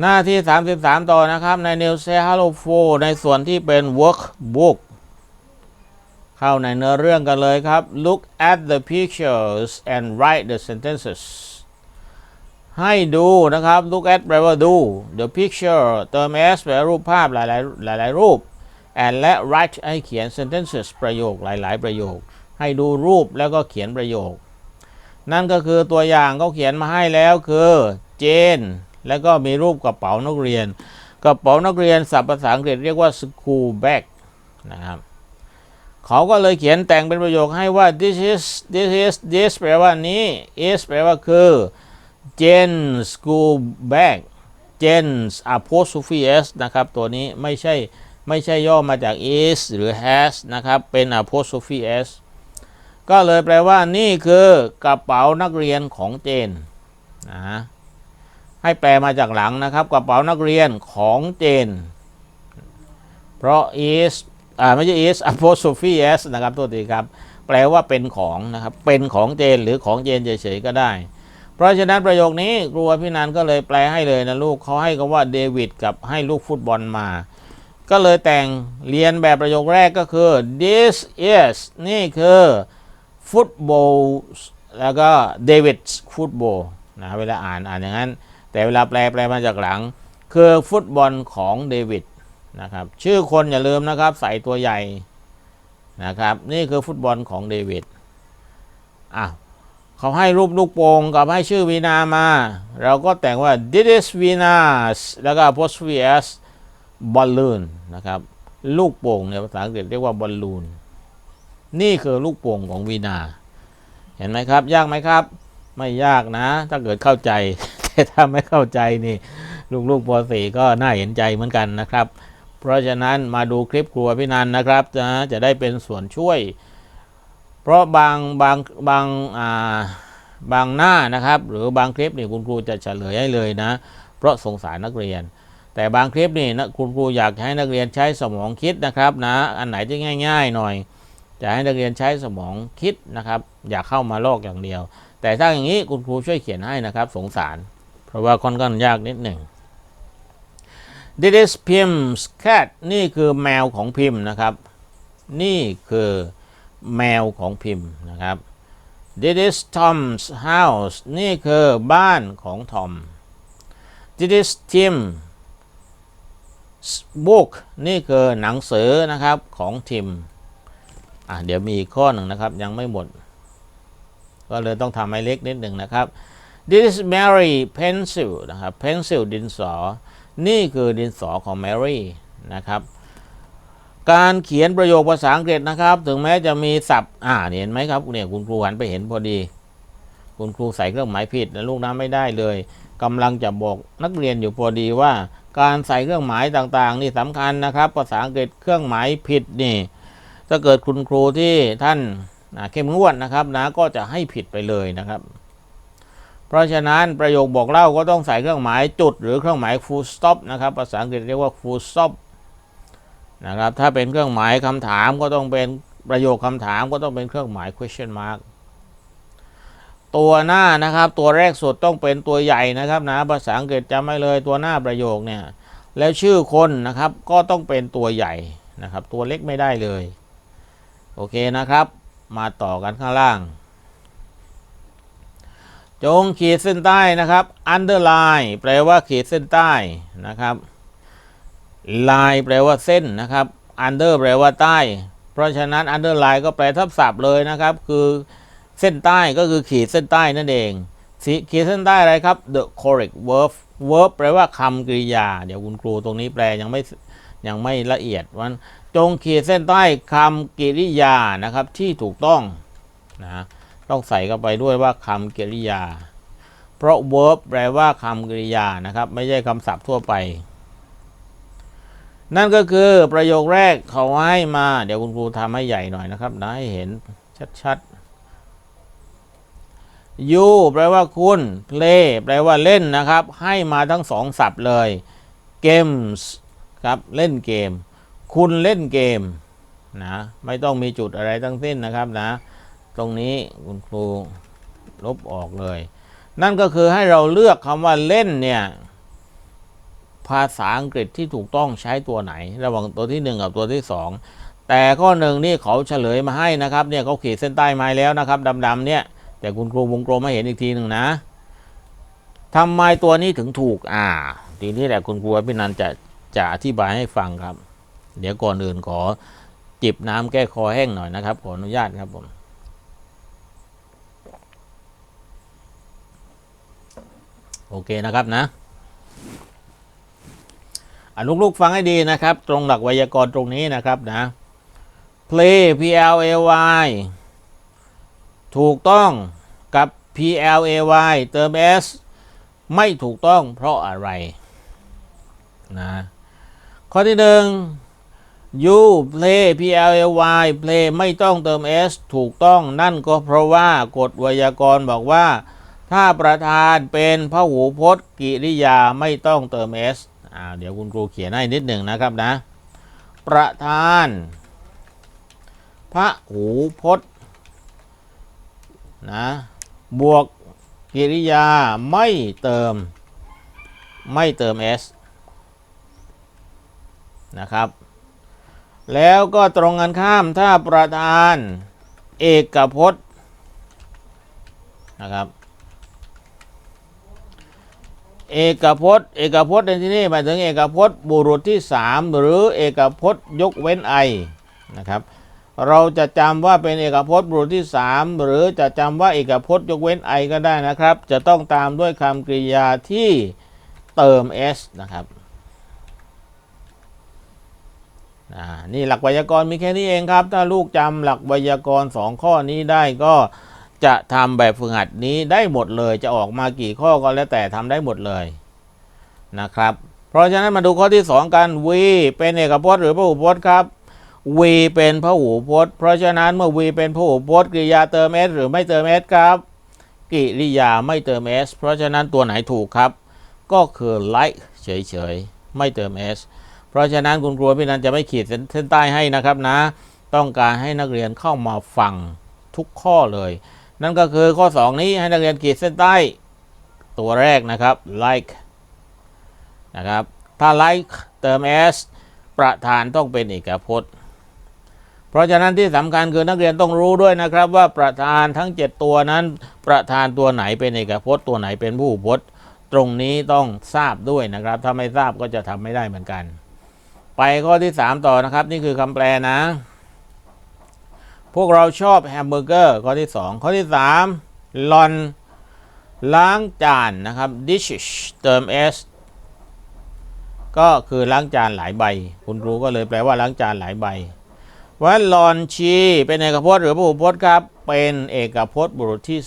หน้าที่ 33 ต่อนะครับ ใน New Say Hello for ในส่วนที่เป็น workbook เข้าในเนื้อเรื่องกันเลยครับ look at the pictures and write the sentences ให้ดูนะครับ look at แปลว่าดู the picture เติม s แปลรูปภาพหลายๆหลายๆรูป and และ write ให้เขียน sentences ประโยคหลาย ๆ ประโยค ให้ดูรูปแล้วก็เขียนประโยค นั่นก็คือตัวอย่างเขาเขียนมาให้แล้วคือเจน แล้วก็มีรูปกระเป๋านักเรียน กระเป๋านักเรียนศัพท์ภาษาอังกฤษเรียกว่า school bag นะครับเขาก็เลยเขียนแต่งเป็นประโยคให้ว่า this is this is this แปลว่านี้ is แปลว่าคือ Jen's school bag Jen's apostrophe s นะครับ ตัวนี้ไม่ใช่ไม่ใช่ย่อมาจาก is หรือ has นะครับ เป็น apostrophe s ก็เลยแปลว่านี่คือกระเป๋านักเรียนของเจนนะ ให้แปลมาจากหลังนะครับ กระเป๋านักเรียนของเจน เพราะ is อ่าไม่ใช่ is apostrophe s นะครับตัวทีครับ แปลว่าเป็นของนะครับ เป็นของเจนหรือของเจนเฉยๆก็ได้ เพราะฉะนั้นประโยคนี้ครูอภินันก็เลยแปลให้เลยนะลูกเขาให้คำว่าเดวิดกับให้ลูกฟุตบอลมา ก็เลยแต่งเรียนแบบประโยคแรกก็คือ this is นี่คือฟุตบอลแล้วก็เดวิดฟุตบอลนะเวลาอ่านอ่านอย่างนั้น แต่เวลาแปลแปลมาจากหลัง คือฟุตบอลของเดวิดนะครับ ชื่อคนอย่าลืมนะครับ ใส่ตัวใหญ่นะครับ นี่คือฟุตบอลของเดวิดอะเขาให้รูปลูกโป่งกับให้ชื่อวีนามา เราก็แต่งว่า this is Venus แล้วก็ apostrophe s balloon นะครับ ลูกโป่งเนี่ยภาษาอังกฤษเรียกว่าบอลลูน นี่คือลูกโป่งของวีนา เห็นไหมครับ ยากไหมครับ ไม่ยากนะ ถ้าเกิดเข้าใจ แต่ถ้าไม่เข้าใจนี่ลูกๆป .4 ก็น่าเห็นใจเหมือนกันนะครับ เพราะฉะนั้นมาดูคลิปครัวพี่นันนะครับนะจะได้เป็นส่วนช่วย เพราะบางบางบางอ่าบางหน้านะครับ หรือบางคลิปนี่คุณครูจะเฉลยให้เลยนะ เพราะสงสารนักเรียน แต่บางคลิปนี่นะคุณครูอยากให้นักเรียนใช้สมองคิดนะครับนะอันไหนที่ง่าย ๆ หน่อย จะให้นักเรียนใช้สมองคิดนะครับ อย่าเข้ามาลอกอย่างเดียว แต่ถ้าอย่างนี้คุณครูช่วยเขียนให้นะครับ สงสาร ราะว่าค่อนข้างยากนิดหนึ่ง This is Pim's cat นี่คือแมวของพิมพ์นะครับ นี่คือแมวของพิมพ์นะครับ This is Tom's house นี่คือบ้านของทอม This is Tim book นี่คือหนังสือนะครับของทิมอะเดี๋ยวมีอีกข้อหนึ่งนะครับยังไม่หมด ก็เลยต้องทำให้เล็กนิดหนึ่งนะครับ This is Mary pencil นะครับ pencil ดินสอ นี่คือดินสอของ Mary นะครับ การเขียนประโยคภาษาอังกฤษนะครับ ถึงแม้จะมีศัพท์ อ่าเห็นไหมครับเนี่ยคุณครูหันไปเห็นพอดี คุณครูใส่เครื่องหมายผิดนะลูกน้ำไม่ได้เลยกำลังจะบอกนักเรียนอยู่พอดีว่า การใส่เครื่องหมายต่างๆ นี่สำคัญนะครับ ภาษาอังกฤษเครื่องหมายผิดนี่ถ้าเกิดคุณครูที่ท่านเข้มงวดนะครับนะก็จะให้ผิดไปเลยนะครับ เพราะฉะนั้นประโยคบอกเล่าก็ต้องใส่เครื่องหมายจุด หรือเครื่องหมาย full stop นะครับ ภาษาอังกฤษเรียกว่า full stop นะครับ ถ้าเป็นเครื่องหมายคำถามก็ต้องเป็นประโยคคำถามก็ต้องเป็นเครื่องหมาย question mark ตัวหน้านะครับตัวแรกสุดต้องเป็นตัวใหญ่นะครับนะภาษาอังกฤษจำไม่เลยตัวหน้าประโยคเนี่ยแล้วชื่อคนนะครับก็ต้องเป็นตัวใหญ่นะครับ ตัวเล็กไม่ได้เลย โอเคนะครับ มาต่อกันข้างล่าง จงขีดเส้นใต้นะครับ underline แปลว่าขีดเส้นใต้นะครับ line แปลว่าเส้นนะครับ under แปลว่าใต้ เพราะฉะนั้น underline ก็แปลทับศัพท์เลยนะครับ คือเส้นใต้ก็คือขีดเส้นใต้นั่นเองสีขีดเส้นใต้อะไรครับ the correct verb verb แปลว่าคำกริยา เดี๋ยวคุณครูตรงนี้แปลยังไม่ยังไม่ละเอียดวันจงขีดเส้นใต้คำกริยานะครับที่ถูกต้องนะ ต้องใส่เข้าไปด้วยว่าคำกริยา เพราะ verb แปลว่าคำกริยานะครับ ไม่ใช่คำศัพท์ทั่วไป นั่นก็คือประโยคแรกเขาให้มา เดี๋ยวคุณครูทำให้ใหญ่หน่อยนะครับนะให้เห็นชัดๆ you แปลว่าคุณ play แปลว่าเล่นนะครับ ให้มาทั้งสองศัพท์เลย games ครับเล่นเกม คุณเล่นเกมนะไม่ต้องมีจุดอะไรทั้งสิ้นนะครับนะ ตรงนี้คุณครูลบออกเลย นั่นก็คือให้เราเลือกคำว่าเล่นเนี่ย ภาษาอังกฤษที่ถูกต้องใช้ตัวไหน ระหว่างตัวที่หนึ่งกับตัวที่สองแต่ข้อหนึ่งนี่เขาเฉลยมาให้นะครับเนี่ยเขาขีดเส้นใต้มาแล้วนะครับดำๆเนี่ย แต่คุณครูวงกลมมาเห็นอีกทีหนึ่งนะทำไมตัวนี้ถึงถูกอ่าทีนี้แหละคุณครูพี่นันจะจะอธิบายให้ฟังครับ เดี๋ยวก่อนอื่นขอจิบน้ำแก้คอแห้งหน่อยนะครับ ขออนุญาตครับผม โอเคนะครับนะอะลูกๆฟังให้ดีนะครับ ตรงหลักไวยากรณ์ตรงนี้นะครับนะ play p l a y ถูกต้องกับ p l a y เติม s ไม่ถูกต้องเพราะอะไรนะข้อที่หนึ่ง you play p l a y play ไม่ต้องเติม s ถูกต้องนั่นก็เพราะว่ากฎไวยากรณ์บอกว่า ถ้าประธานเป็นพหูพจน์กิริยาไม่ต้องเติม s อ่าเดี๋ยวคุณครูเขียนให้นิดหนึ่งนะครับนะ ประธานพระหูพจน์นะบวกกิริยาไม่เติมไม่เติม s นะครับ แล้วก็ตรงกันข้ามถ้าประธานเอกพจน์นะครับ เอกพจน์ เอกพจน์ในที่นี้หมายถึงเอกพจน์บุรุษที่ 3 หรือเอกพจน์ยกเว้นไอนะครับ เราจะจำว่าเป็นเอกพจน์บุรุษที่ 3 หรือจะจำว่าเอกพจน์ยกเว้นไอก็ได้นะครับ จะต้องตามด้วยคำกริยาที่เติม s นะครับนี่หลักไวยากรณ์มีแค่นี้เองครับ ถ้าลูกจำหลักไวยากรณ์สองข้อนี้ได้ก็ จะทำแบบฝึกหัดนี้ได้หมดเลยจะออกมากี่ข้อก็แล้วแต่ทำได้หมดเลยนะครับ เพราะฉะนั้นมาดูข้อที่ 2 กัน v เป็นเอกพจน์หรือพหูพจน์ครับ v เป็นพหูพจน์ เพราะฉะนั้นเมื่อ v เป็นพหูพจน์กริยาเติม s หรือไม่เติม s ครับกริยาไม่เติม s เพราะฉะนั้นตัวไหนถูกครับ ก็คือ like เฉยๆ ไม่เติม s เพราะฉะนั้นคุณครูพี่นันจะไม่ขีดเส้นใต้ให้นะครับนะ ต้องการให้นักเรียนเข้ามาฟังทุกข้อเลย นั่นก็คือข้อ 2 นี้ให้นักเรียนขีดเส้นใต้ ตัวแรกนะครับ like นะครับ ถ้า like เติม s ประธานต้องเป็นเอกพจน์ เพราะฉะนั้นที่สำคัญคือนักเรียนต้องรู้ด้วยนะครับว่าประธานทั้ง 7 ตัวนั้น ประธานตัวไหนเป็นเอกพจน์ ตัวไหนเป็นผู้พจน์ ตรงนี้ต้องทราบด้วยนะครับ ถ้าไม่ทราบก็จะทำไม่ได้เหมือนกัน ไปข้อที่ 3 ต่อนะครับ นี่คือคำแปลนะ พวกเราชอบแฮมเบอร์เกอร์ข้อที่ 2 ข้อที่ 3 ลอน ล้างจานนะครับ dishes เติม s ก็คือล้างจานหลายใบ คุณครูก็เลยแปลว่าล้างจานหลายใบว่าลอนชีเป็นเอกพจน์หรือพหูพจน์ครับ เป็นเอกพจน์บุรุษที่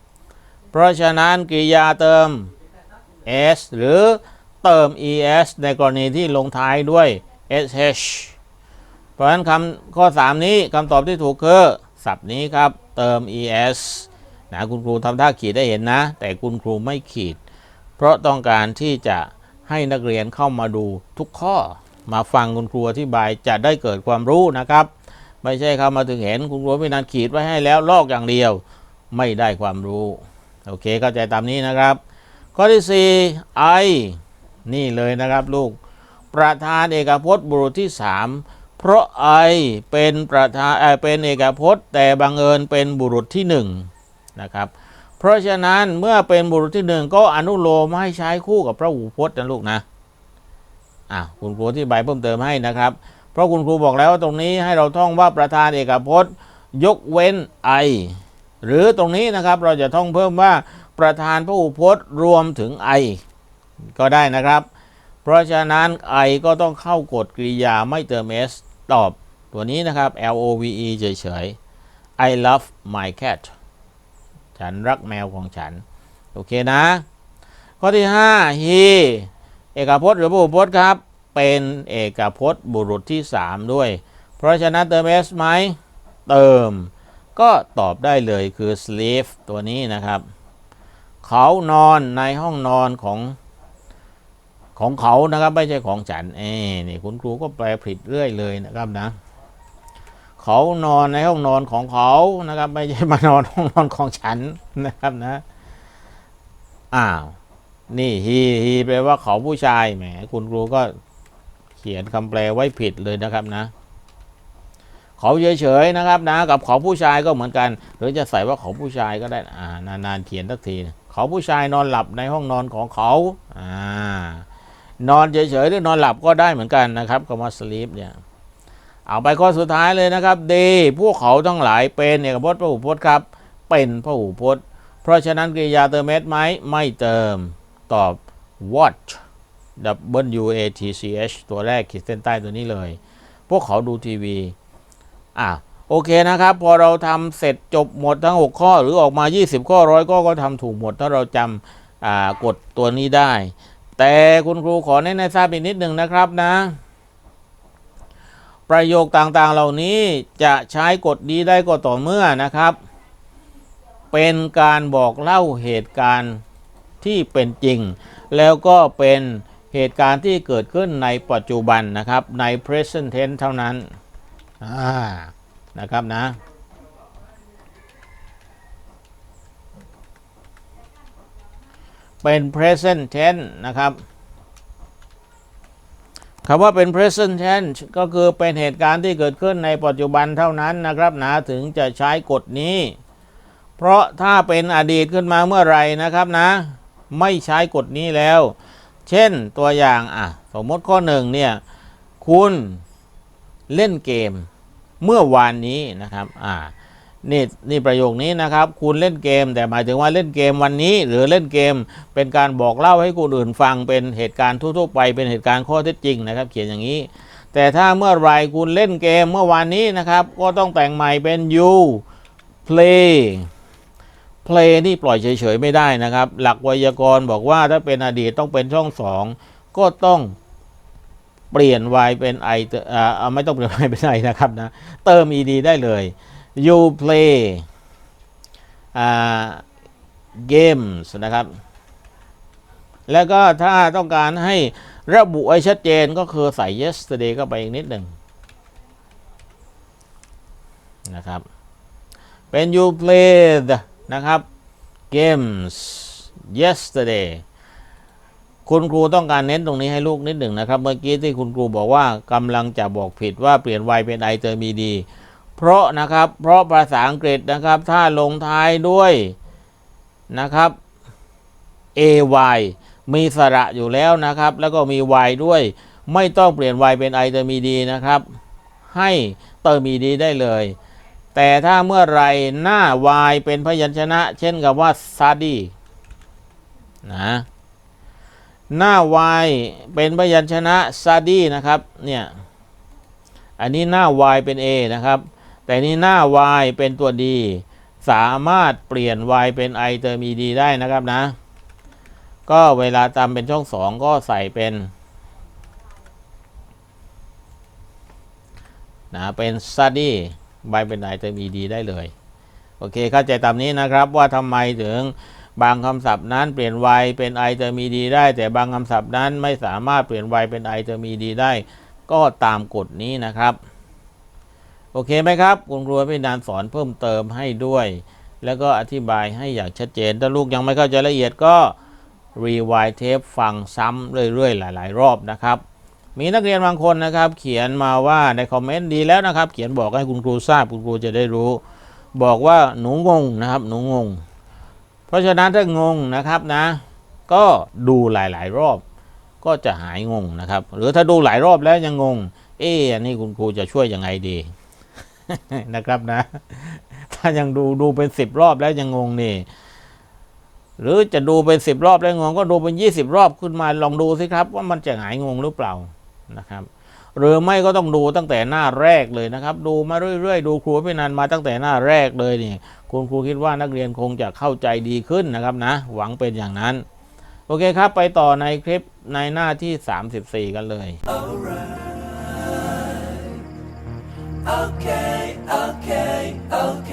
3 เพราะฉะนั้นกริยาเติม s หรือเติม es ในกรณีที่ลงท้ายด้วย sh เพราะฉะนั้นคำข้อ 3 นี้คำตอบที่ถูกคือศัพท์นี้ครับ เติม es นะคุณครูทำท่าขีดได้เห็นนะ แต่คุณครูไม่ขีด เพราะต้องการที่จะให้นักเรียนเข้ามาดูทุกข้อ มาฟังคุณครูอธิบายจะได้เกิดความรู้นะครับ ไม่ใช่เข้ามาถึงเห็นคุณครูไม่นานขีดไว้ให้แล้วลอกอย่างเดียวไม่ได้ความรู้โอเคเข้าใจตามนี้นะครับ ข้อที่ 4 I นี่เลยนะครับลูกประธานเอกพจน์บุรุษที่ 3 เพราะ I เป็นประธานเป็นเอกพจน์ แต่บังเอิญเป็นบุรุษที่1นะครับ เพราะฉะนั้นเมื่อเป็นบุรุษที่1ก็อนุโลมให้ใช้คู่กับพระหูพจน์นะลูกนะอะคุณครูที่ใบเพิ่มเติมให้นะครับ เพราะคุณครูบอกแล้วว่าตรงนี้ให้เราท่องว่าประธานเอกพจน์ ยกเว้น I หรือตรงนี้นะครับเราจะท่องเพิ่มว่าประธานพระหูพจน์รวมถึง I ก็ได้นะครับ เพราะฉะนั้น I ก็ต้องเข้ากฎกริยาไม่เติม s ตอบตัวนี้นะครับ L O V E เฉยๆ I love my cat ฉันรักแมวของฉัน โอเคนะ ข้อที่ 5 he เอกพจน์หรือพหูพจน์ครับ เป็นเอกพจน์บุรุษที่ 3 ด้วย เพราะฉะนั้นเติม s ไหม เติม ก็ตอบได้เลยคือ sleep ตัวนี้นะครับ เขานอนในห้องนอนของ ของเขานะครับ ไม่ใช่ของฉันเอ้นี่คุณครูก็แปลผิดเรื่อยเลยนะครับนะ เขานอนในห้องนอนของเขานะครับ ไม่ใช่มานอนห้องนอนของฉันนะครับนะอ้าวนี่ he he แปลว่าเขาผู้ชายแหมคุณครูก็เขียนคำแปลไว้ผิดเลยนะครับนะ เขาเฉยๆนะครับนะ กับเขาผู้ชายก็เหมือนกัน หรือจะใส่ว่าเขาผู้ชายก็ได้อ่านานๆเขียนสักที เขาผู้ชายนอนหลับในห้องนอนของเขาอ่า นอนเฉยๆหรือนอนหลับก็ได้เหมือนกันนะครับคำว่า sleep เนี่ยเอาไปข้อสุดท้ายเลยนะครับ D พวกเขาทั้งหลายเป็นเอกพจน์พหูพจน์ครับ เป็นพหูพจน์ เพราะฉะนั้นกริยาเติม s ไหมไม่เติมตอบ watch W A T C H ตัวแรกขีดเส้นใต้ตัวนี้เลย พวกเขาดูทีวีอะโอเคนะครับ พอเราทำเสร็จจบหมดทั้ง 6 ข้อหรือออกมา 20 ข้อร้อยก็ก็ทำถูกหมดถ้าเราจำอ่ากฎตัวนี้ได้ แต่คุณครูขอแนะนำทราบอีกนิดหนึ่งนะครับนะ ประโยคต่างๆเหล่านี้จะใช้กฎนี้ได้ก็ต่อเมื่อนะครับ เป็นการบอกเล่าเหตุการณ์ที่เป็นจริง แล้วก็เป็นเหตุการณ์ที่เกิดขึ้นในปัจจุบันนะครับใน present tense เท่านั้นนะครับนะ เป็น present tense นะครับคำว่าเป็น present tense ก็คือเป็นเหตุการณ์ที่เกิดขึ้นในปัจจุบันเท่านั้นนะครับนะถึงจะใช้กฎนี้ เพราะถ้าเป็นอดีตขึ้นมาเมื่อไหร่นะครับนะ ไม่ใช้กฎนี้แล้ว เช่นตัวอย่างอะสมมติข้อหนึ่งเนี่ยคุณเล่นเกมเมื่อวานนี้นะครับอ่า นี่นี่ประโยคนี้นะครับ คุณเล่นเกม แต่หมายถึงว่าเล่นเกมวันนี้ หรือเล่นเกม เป็นการบอกเล่าให้คนอื่นฟังเป็นเหตุการณ์ทั่วๆไป เป็นเหตุการณ์ข้อเท็จจริงนะครับ เขียนอย่างนี้ แต่ถ้าเมื่อไรคุณเล่นเกมเมื่อวานนี้นะครับ ก็ต้องแต่งใหม่เป็น you play play นี่ปล่อยเฉยๆไม่ได้นะครับ หลักไวยากรณ์บอกว่าถ้าเป็นอดีตต้องเป็นช่องสองก็ต้องเปลี่ยน y เป็น i เอ่าเอาไม่ต้องเปลี่ยน y เป็น i นะครับนะเติม ed ได้เลย you play อ่า games นะครับ แล้วก็ถ้าต้องการให้ระบุไว้ชัดเจนก็คือใส่ yesterday เข้าไปอีกนิดหนึ่งนะครับ เป็น you played นะครับ games yesterday คุณครูต้องการเน้นตรงนี้ให้ลูกนิดหนึ่งนะครับ เมื่อกี้ที่คุณครูบอกว่ากำลังจะบอกผิดว่าเปลี่ยน y เป็น i เติม ed เพราะนะครับเพราะภาษาอังกฤษนะครับถ้าลงท้ายด้วยนะครับ ay มีสระอยู่แล้วนะครับ แล้วก็มี y ด้วย ไม่ต้องเปลี่ยน y เป็น i เติม ed นะครับ ให้เติม ed ได้เลย แต่ถ้าเมื่อไรหน้า y เป็นพยัญชนะ เช่นกับว่า study นะหน้า y เป็นพยัญชนะ study นะครับเนี่ยอันนี้หน้า y เป็น a นะครับ แต่นี่หน้า y เป็นตัว d สามารถเปลี่ยน y เป็น i เติม ed ได้นะครับนะ ก็เวลาตามเป็นช่องสองก็ใส่เป็นนะเป็น study y เป็น i เติม ed ได้เลย โอเคเข้าใจตามนี้นะครับว่าทำไมถึงบางคำศัพท์นั้นเปลี่ยน y เป็น i เติม ed ได้ แต่บางคำศัพท์นั้นไม่สามารถเปลี่ยน y เป็น i เติม ed ได้ ก็ตามกฎนี้นะครับ โอเคไหมครับคุณครูพี่นานสอนเพิ่มเติมให้ด้วย แล้วก็อธิบายให้อย่างชัดเจน ถ้าลูกยังไม่เข้าใจละเอียดก็รีวายเทปฟังซ้ำเรื่อยๆ หลาย ๆ รอบนะครับมีนักเรียนบางคนนะครับ เขียนมาว่าในคอมเมนต์ดีแล้วนะครับ เขียนบอกให้คุณครูทราบคุณครูจะได้รู้ บอกว่าหนูงงนะครับ หนูงง เพราะฉะนั้นถ้างงนะครับนะ ก็ดูหลายๆ รอบ ก็จะหายงงนะครับ หรือถ้าดูหลายรอบแล้วยังงง เอ๊ะอันนี้คุณครูจะช่วยยังไงดี นะครับนะ ถ้ายังดูดูเป็นสิบรอบแล้วยังงงนี่ หรือจะดูเป็นสิบรอบแล้วงง ก็ดูเป็นยี่สิบรอบขึ้นมาลองดูสิครับ ว่ามันจะหายงงหรือเปล่านะครับ หรือไม่ก็ต้องดูตั้งแต่หน้าแรกเลยนะครับ ดูมาเรื่อยๆ ดูครูพี่นันมาตั้งแต่หน้าแรกเลยนี่คุณครูคิดว่านักเรียนคงจะเข้าใจดีขึ้นนะครับนะ หวังเป็นอย่างนั้น โอเคครับ ไปต่อในคลิปในหน้าที่ 34 กันเลย Okay. Oh.